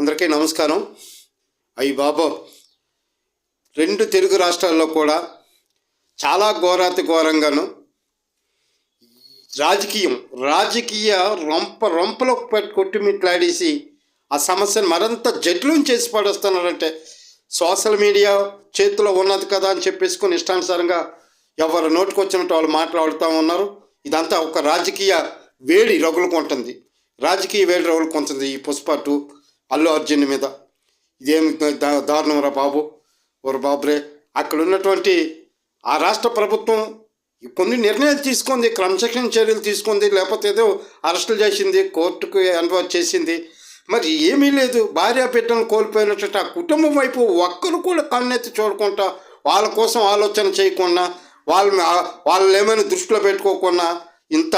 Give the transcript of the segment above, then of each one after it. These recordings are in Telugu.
అందరికీ నమస్కారం. అయ్యి బాబో రెండు తెలుగు రాష్ట్రాల్లో కూడా చాలా ఘోరాతి ఘోరంగాను రాజకీయం రాజకీయ రొంప రొంపలో పెట్టి కొట్టుమిట్లాడేసి ఆ సమస్యను మరింత జటిలం చేసి పడేస్తున్నారంటే సోషల్ మీడియా చేతిలో ఉన్నది కదా అని చెప్పేసుకొని ఇష్టానుసారంగా ఎవరు నోటికొచ్చినట్టు వాళ్ళు మాట్లాడుతూ ఉన్నారు. ఇదంతా ఒక రాజకీయ వేడి రగులుకుంటుంది. రాజకీయ వేడి రగులుకుంటుంది ఈ పుష్ప టూ. అల్లు అర్జున్ మీద. ఇదేమి దారుణం రా బాబు? ఓరు బాబురే అక్కడ ఉన్నటువంటి ఆ రాష్ట్ర ప్రభుత్వం కొన్ని నిర్ణయాలు తీసుకుంది క్రమశిక్షణ చర్యలు తీసుకుంది లేకపోతే ఏదో అరెస్టులు చేసింది కోర్టుకు అనుభవం చేసింది. మరి ఏమీ లేదు భార్య బిడ్డను కోల్పోయినట్టు ఆ కుటుంబం వైపు ఒక్కరు కూడా కన్నెత్తి చూడకుండా వాళ్ళ కోసం ఆలోచన చేయకుండా వాళ్ళ వాళ్ళు ఏమైనా దృష్టిలో పెట్టుకోకుండా ఇంత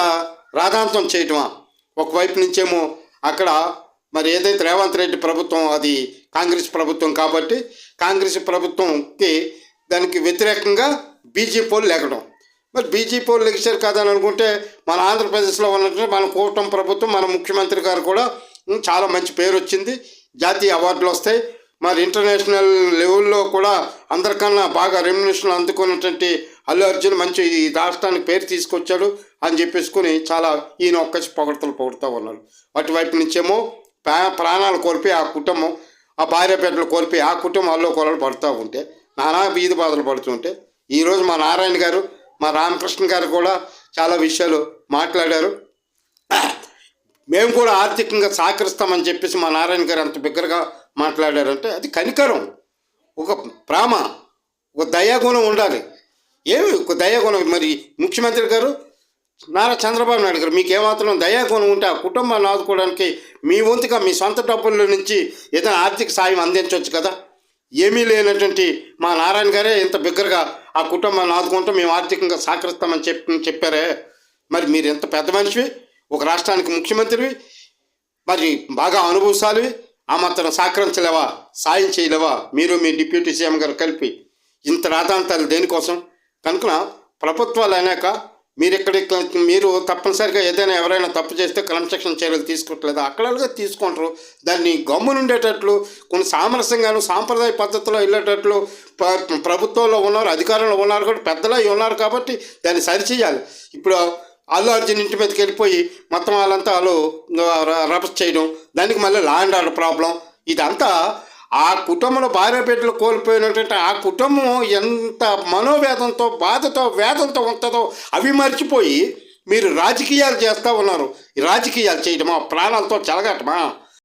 రాధాంతం చేయటమా? ఒకవైపు నుంచేమో అక్కడ మరి ఏదైతే రేవంత్ రెడ్డి ప్రభుత్వం అది కాంగ్రెస్ ప్రభుత్వం కాబట్టి కాంగ్రెస్ ప్రభుత్వంకి దానికి వ్యతిరేకంగా బీజేపీ వాళ్ళు లేకడం. మరి బీజేపీ వాళ్ళు లెగిచారు కదా అని అనుకుంటే మన ఆంధ్రప్రదేశ్లో ఉన్నట్టు మన కూటమి ప్రభుత్వం మన ముఖ్యమంత్రి గారు కూడా చాలా మంచి పేరు వచ్చింది. జాతీయ అవార్డులు వస్తాయి. మరి ఇంటర్నేషనల్ లెవెల్లో కూడా అందరికన్నా బాగా రెమ్యునేషన్ అందుకున్నటువంటి అల్లు అర్జున్ మంచి ఈ రాష్ట్రానికి పేరు తీసుకొచ్చాడు అని చెప్పేసుకుని చాలా ఈయన ఒక్కసి పొగడతలు పొగుడుతూ ఉన్నారు. అటువైపు నుంచేమో ప్రాణాలు కోల్పోయి ఆ కుటుంబం ఆ భార్య బిడ్డలు కోల్పోయి ఆ కుటుంబాల్లో కొలలు పడుతూ ఉంటే నానా వీధి బాధలు పడుతుంటే ఈరోజు మా నారాయణ గారు మా రామకృష్ణ గారు కూడా చాలా విషయాలు మాట్లాడారు. మేము కూడా ఆర్థికంగా సహకరిస్తామని చెప్పేసి మా నారాయణ గారు అంత బిగ్గరగా మాట్లాడారంటే అది కనికరం ఒక ప్రేమ ఒక దయాగుణం ఉండాలి. ఏమి ఒక దయాగుణం? మరి ముఖ్యమంత్రి గారు నారా చంద్రబాబు నాయుడు గారు మీకు ఏమాత్రం దయాగుణం ఉంటే ఆ కుటుంబాన్ని ఆదుకోవడానికి మీ వంతుగా మీ సొంత డబ్బుల నుంచి ఏదైనా ఆర్థిక సాయం అందించవచ్చు కదా? ఏమీ లేనటువంటి మా నారాయణ గారే ఇంత బిగ్గరగా ఆ కుటుంబాన్ని ఆదుకుంటూ మేము ఆర్థికంగా సహకరిస్తామని చెప్పి చెప్పారే. మరి మీరు ఎంత పెద్ద మనిషివి? ఒక రాష్ట్రానికి ముఖ్యమంత్రివి. మరి బాగా అనుభవశాలివి. ఆ మాత్రం సహకరించలేవా? సాయం చేయలేవా? మీరు మీ డిప్యూటీ సీఎం గారు కలిపి ఇంత రాతాంతాలు దేనికోసం? కనుక ప్రభుత్వాలు అనేక మీరు ఇక్కడ మీరు తప్పనిసరిగా ఏదైనా ఎవరైనా తప్పు చేస్తే క్రమశిక్షణ చర్యలు తీసుకోవట్లేదు. అక్కడలుగా తీసుకుంటారు దాన్ని గమ్మునుండేటట్లు కొన్ని సామరస్యంగాను సాంప్రదాయ పద్ధతిలో వెళ్ళేటట్లు ప్రభుత్వంలో ఉన్నారు అధికారంలో ఉన్నారు కూడా పెద్దలు అయి ఉన్నారు కాబట్టి దాన్ని సరిచేయాలి. ఇప్పుడు అల్లు అర్జున్ ఇంటి మీదకి వెళ్ళిపోయి మొత్తం వాళ్ళంతా వాళ్ళు రపస్ చేయడం దానికి మళ్ళీ లా అండ్ ఆర్డర్ ప్రాబ్లం. ఇదంతా ఆ కుటుంబంలో భార్య బిడ్డలు కోల్పోయినటువంటి ఆ కుటుంబం ఎంత మనోవేదంతో బాధతో వేదంతో ఉంటుందో అవి మర్చిపోయి మీరు రాజకీయాలు చేస్తూ ఉన్నారు. రాజకీయాలు చేయటమా? ప్రాణాలతో చెలగటమా?